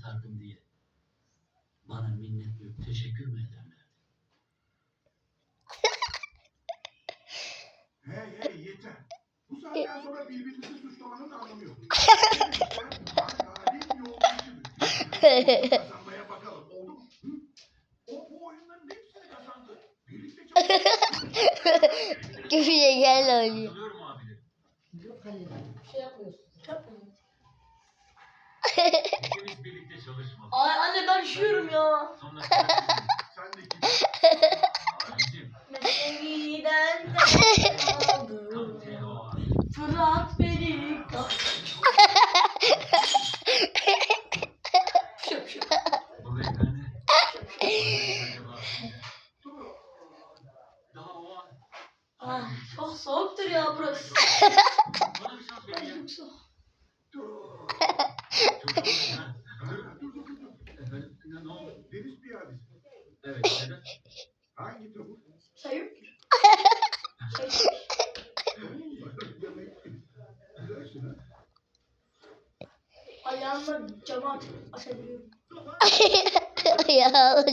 kurtardım diye bana minnet duyup teşekkür mü ederler? Hey hey yeter. Bu saatten sonra birbirinizi suçlamanın anlamı yok. Kazanmaya bakalım oldu mu? O bu oyunların hepsini kazandı. Birlikte çalıştık. Köşeye gel abilerim. Yok hani bir şey yapmıyorsun. Yapmıyorsun. Ay anne ben üşüyorum ya. Teo Fırat beni o an. Ay, çok soğuktur ya burası. Hangi tavuk? Ha. Ayağımla camı aç açabiliyorum.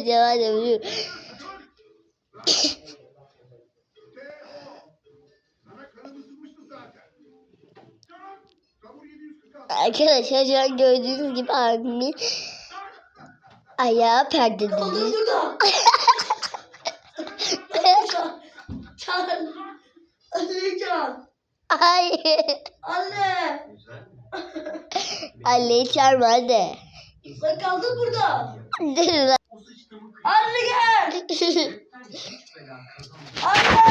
ya hocam Arkadaşlar şu an gördüğünüz gibi abimin ayağı Kaldır perdeli. burada. Çal. Çal. Anne. Anneyi çağırma anne. Sen kaldın burada. Anne gel. Anne.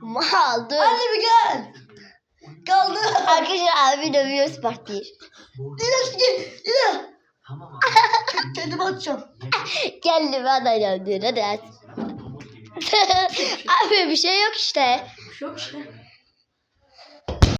Mal dur. Anne bir gel. Arkadaşlar abi dövüyor Sparky'yi. Yine gel. Tamam Kendimi atacağım. Geldi ben diyor. Hadi aç. abi. Bir şey yok işte. Yok işte.